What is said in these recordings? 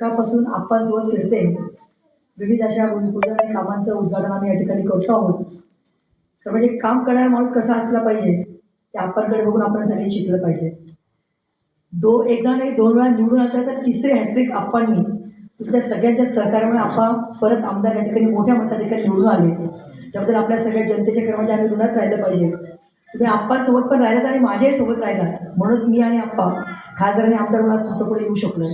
सकाळपासून आप्पांसोबत असते विविध अशा भूमिपूजन आणि कामांचं उद्घाटन आम्ही या ठिकाणी करतो आहोत. तर म्हणजे काम करणारा माणूस कसा असला पाहिजे ते आपणकडे बघून आपण सगळे शिकलं पाहिजे. दो एकदा नाही दोन वेळा निवडून आलं तर तिसरे हॅट्रिक आप्पांनी तुमच्या सगळ्यांच्या सहकार्यामुळे आप्पा परत आमदार या ठिकाणी मोठ्या मताधिकारी निवडून आले. त्याबद्दल आपल्या सगळ्या जनतेच्या कर्माचे म्हणजे आम्ही ऋणात राहिलं पाहिजे. तुम्ही आप्पासोबत पण राहिलात आणि माझ्याही सोबत राहिला म्हणूनच मी आणि आप्पा खासदार आणि आमदार म्हणून आज तुमच्यापुढे येऊ शकलो.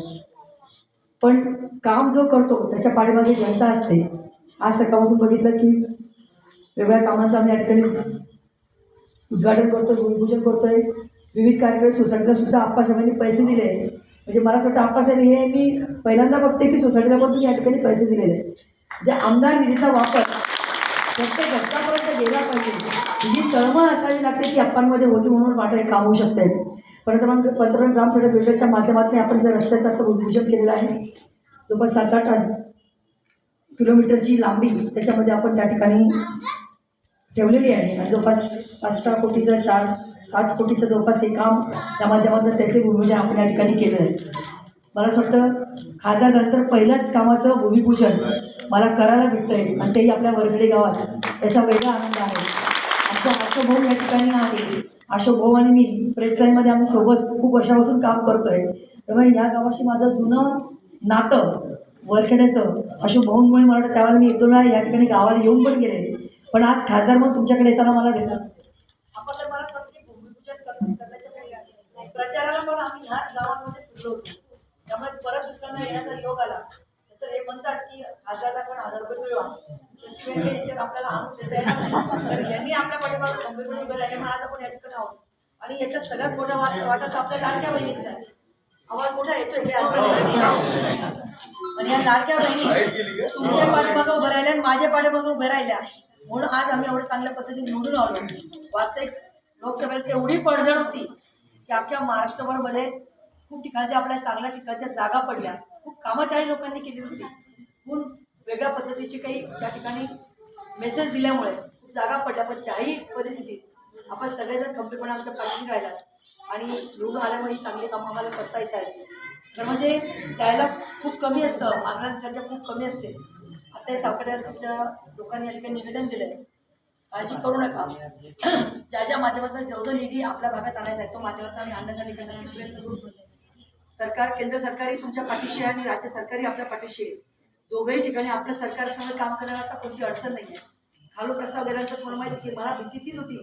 पण काम जो करतो त्याच्या पाठीमागे जनता असते आज सकाळपासून बघितलं की वेगवेगळ्या कामांचं आम्ही या ठिकाणी उद्घाटन करतोय भूमिपूजन करतोय. विविध कार्यक्रम सोसायटीला सुद्धा आप्पासाहेबांनी पैसे दिले म्हणजे मला असं वाटतं आप्पासाहेब हे मी पहिल्यांदा बघते की सोसायटीला पण तुम्ही या ठिकाणी पैसे दिलेले आहेत. म्हणजे आमदार निधीचा वापर प्रत्येक घटकापर्यंत गेला पाहिजे. ही जी तळमळ असावी लागते ती आप्पांमध्ये होती म्हणून वाटत हे काम होऊ शकते पंतप्रधान पंतप्रधान ग्राम सडक योजनेच्या माध्यमातून आपण जर रस्त्याचा आता भूमिपूजन केलेलं आहे जवळपास सात आठ किलोमीटरची लांबी त्याच्यामध्ये आपण त्या ठिकाणी ठेवलेली आहे. आणि जवळपास पाच सहा कोटीचं चार पाच कोटीचं जवळपास हे काम त्या माध्यमातून त्याचे भूमिपूजन आपण या ठिकाणी केलं आहे. मला असं वाटतं खासदारनंतर पहिल्याच कामाचं भूमिपूजन मला करायला भेटतं आहे आणि तेही आपल्या वरगडे गावात. त्याचा वेगळा आनंद आहे. भाऊ या ठिकाणी आहे अशोक भाऊ आणि मी प्रेसलाईनमध्ये आम्ही सोबत खूप वर्षापासून काम करतोय. त्यामुळे या गावाशी माझं जुनं नातं वरखेड्याचं अशोक भाऊंमुळे मला वाटतं त्यावेळेला मी एक दोन वेळा या ठिकाणी गावाला येऊन पण गेले. पण आज खासदार म्हणून तुमच्याकडे येताना मला भेटलं प्रचाराला पण आम्ही ह्याच गावांमध्ये फिरलो होतो. त्यामुळे परत दुसऱ्यांना येण्याचा योग आला. हे म्हणतात की हजारला पण आजार रुपये मिळवा. तशी वेळ आपल्याला आणून देता येणार यांनी आपल्या पाठीमागे खंबीरपणे उभे राहिले म्हणून आज आपण या ठिकाणी आहोत. आणि याच्यात सगळ्यात मोठा वाट वाटत आपल्या लाडक्या बहिणीचा आवाज मोठा येतोय हे या लाडक्या बहिणी तुमच्या पाठीमागं उभं राहिल्या आणि माझ्या पाठीमागं उभ्या राहिल्या. म्हणून आज आम्ही एवढं चांगल्या पद्धतीने निवडून आलो. वास्तविक लोकसभेला एवढी पडझड होती की अख्ख्या महाराष्ट्रभरमध्ये खूप ठिकाणच्या आपल्या चांगल्या ठिकाणच्या जागा पडल्या. खूप कामं त्याही लोकांनी केली होती. म्हणून वेगळ्या पद्धतीची काही त्या ठिकाणी मेसेज दिल्यामुळे खूप जागा पडल्या पण त्याही परिस्थितीत आपण सगळेजण खंबीरपणे आमच्या पाठवून राहिला आणि रुग्ण आल्यामुळे चांगले कामं आम्हाला करता येत आहेत. तर म्हणजे त्याला खूप कमी असतं मागण्यांची संख्या खूप कमी असते. आता हे सावकड्याच्या लोकांनी या ठिकाणी निवेदन दिलं आहे काळजी करू नका. ज्या ज्या माध्यमातून जो निधी आपल्या भागात आणायचा आहे तो माध्यमातून आम्ही आणण्याचा निवेदन प्रयत्न करू. सरकार केंद्र सरकारही तुमच्या पाठीशी आहे आणि राज्य सरकारही आपल्या पाठीशी आहे. दोघंही ठिकाणी आपलं सरकारसमोर काम करण्याला आता कोणती अडचण नाही आहे खालो प्रस्ताव दिल्यानंतर तुम्हाला माहिती की मला भीती तीच होती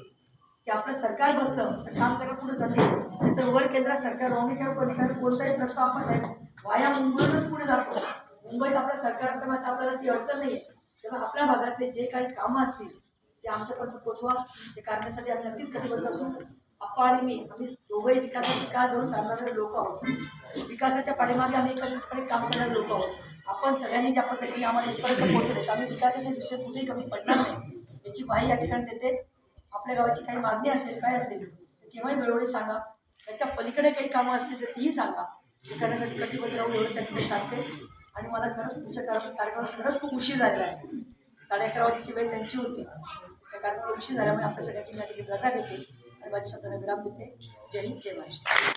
की आपलं सरकार बसलं तर काम करायला पुढे जाते तर वर केंद्रात सरकार रोवणीकडे पलीकडे कोणताही प्रस्ताव आपण आहे. वाया मुंबईतच पुढे जातो. मुंबईत आपलं सरकार असल्यामुळे आपल्याला ती अडचण नाही आहे तेव्हा आपल्या भागातले जे काही कामं असतील ते आमच्यापर्यंत पोचवा. ते करण्यासाठी आम्ही नक्कीच कटिबद्ध असू. आप्पा आणि मी आम्ही दोघंही विकासाची का धरून चालणारे लोक आहोत. विकासाच्या पाठीमागे आम्ही एकत्रितपणे काम करणारे लोक आहोत. आपण सगळ्यांनी ज्या पद्धतीने आम्हाला इथपर्यंत पोहोचले तर आम्ही विकासाच्या दृष्टीने कुठेही कमी पडणार नाही. याची ग्वाही या ठिकाणी देते. आपल्या गावाची काही मागणी असेल काय असेल तर केव्हाही वेळोवेळी सांगा. त्याच्या पलीकडे काही कामं असतील तर तीही सांगा. ते करण्यासाठी कटिबद्ध राहून एवढं त्या ठिकाणी सांगते. आणि मला खरंच पुढच्या कार्यक्रम कार्यक्रमात खरंच खूप उशीर झालेला आहे. साडे अकरा वाजेची वेळ त्यांची होती. त्या कार्यक्रमाला उशीर झाल्यामुळे आपल्या सगळ्यांची मी रजा घेते आणि माझ्या शब्दाला विराम देते. जय हिंद जय महाराष्ट्र.